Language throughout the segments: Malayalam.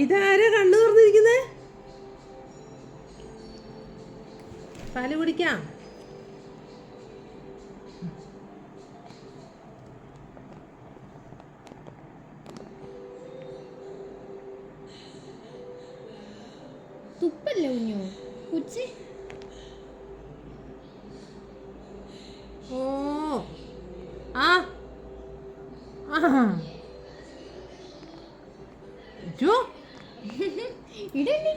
ഇതാരാ കണ്ണു തുറന്നിരിക്കുന്നേ? പാൽ കുടിക്കാം. തുപ്പല്ലേ കുഞ്ഞു? കുച്ചി ഓ ആ ആ ഇടല്ലേ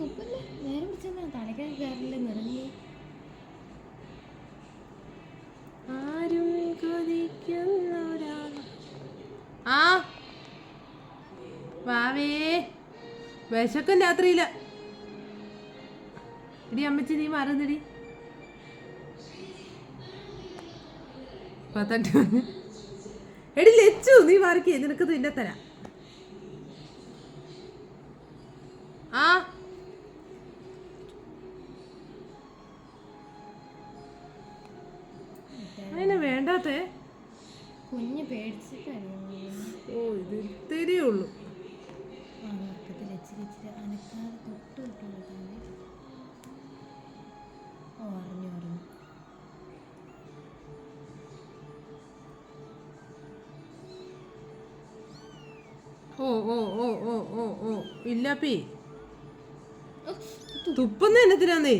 തുപ്പല്ലേ? നേരം തലക്കാൻ കയറില്ല നിറഞ്ഞു. ആരും ആ. വാവേ. വിശക്കും രാത്രിയില്ല ഇടി അമ്മച്ചി നീ മാറുന്നിടി. പത്തട്ടി എടി ലച്ചു നീ മാറിക്കേ. നിനക്ക് നിന്നെ തരാം. ആ. അതിനെ വേണ്ടാത്തേ? കുഞ്ഞ് പേടിച്ചിട്ടായിരുന്നു ഓ ഇത് ഇത്തിരിയേ ഉള്ളൂ. അനക്കാതെ തൊട്ട് തൊട്ട് കൊടുക്കാതെ ഓ അറിഞ്ഞു അറിഞ്ഞു. ഓ ഓ ഓ ഓ ഓ ഓ ഇല്ലപ്പി. തുപ്പുന്ന എന്നത്തിനാന്നേ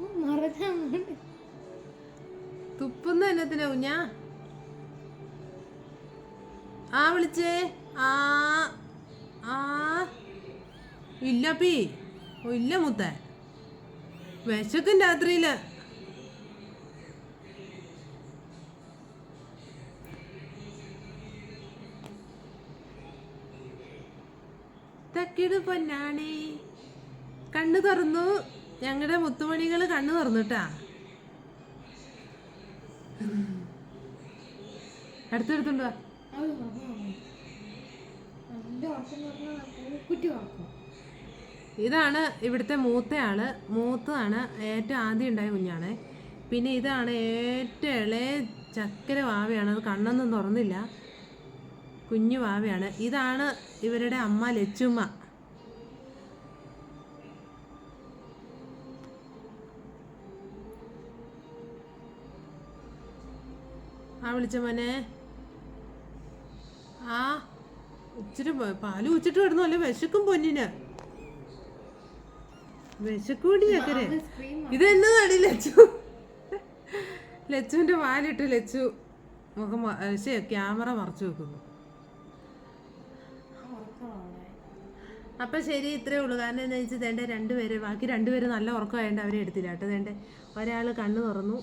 മറക്കാൻ തുപ്പുന്ന എന്നത്തിനാ കുഞ്ഞാ? ആ വിളിച്ചേ. ആ ആ. ഇല്ലപ്പി ഓ ഇല്ല മുത്ത. വിശക്കും രാത്രിയിൽ. തക്കിട് പൊന്നാണേ കണ്ണു തുറന്നു. ഞങ്ങളുടെ മുത്തുമണികൾ കണ്ണു തുറന്നുട്ടാ. അടുത്തെടുത്തുണ്ട് ഇതാണ് ഇവിടുത്തെ മൂത്തയാൾ. മൂത്തതാണ് ഏറ്റവും ആദ്യം ഉണ്ടായ കുഞ്ഞാണ്. പിന്നെ ഇതാണ് ഏറ്റവും ഇളയ ചക്കര വാവയാണ്. അത് കണ്ണൊന്നും തുറന്നില്ല. കുഞ്ഞു വാവയാണ്. ഇതാണ് ഇവരുടെ അമ്മ ലച്ചുമ്മ. ആ വിളിച്ച മോനെ. ആ ഇച്ചിരി പാൽ ഉച്ചിട്ട് കിടന്നു. അല്ലെ വിശക്കും പൊന്നിന്. വിശക്കൂടി ചക്കരെ ഇത് എന്നതാണ് ലച്ചു? ലച്ചുവിന്റെ വാലിട്ട് ലച്ചു മുഖം ക്യാമറ മറച്ചു വെക്കുന്നു. അപ്പൊ ശരി ഇത്രേ ഉള്ളൂ. കാരണം എന്താ വെച്ചാൽ തേണ്ട രണ്ടുപേര് ബാക്കി രണ്ടുപേര് നല്ല ഉറക്കമായതുകൊണ്ട് അവരെ എടുത്തില്ല കേട്ടോ തേണ്ട ഒരാൾ കണ്ണു തുറന്നു.